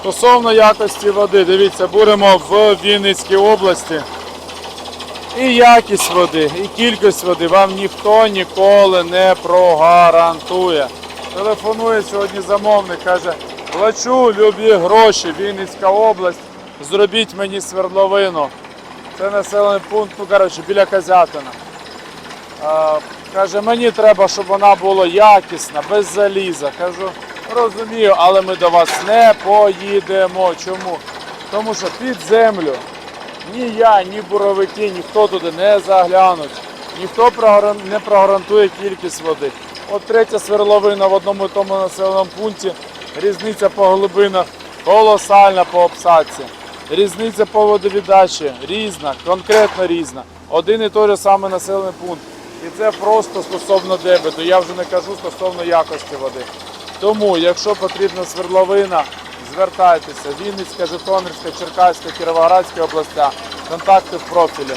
Стосовно якості води, дивіться, будемо в Вінницькій області. І якість води, і кількість води вам ніхто ніколи не прогарантує. Телефонує сьогодні замовник, каже, плачу любі гроші, Вінницька область, зробіть мені свердловину. Це населений пункт, ну коротше, біля Козятина. А, каже, мені треба, щоб вона була якісна, без заліза. Кажу, розумію, але ми до вас не поїдемо. Чому? Тому що під землю ні я, ні буровики, ніхто туди не заглянуть. Ніхто не прогарантує кількість води. От третя сверловина в одному і тому населеному пункті. Різниця по глибинах колосальна по обсадці. Різниця по водовіддачі різна, конкретно різна. Один і той же самий населений пункт. І це просто стосовно дебету. Я вже не кажу стосовно якості води. Тому, якщо потрібна свердловина, звертайтеся. Вінницька, Житомирська, Черкаська, Кіровоградська областя. Контакти в профілі.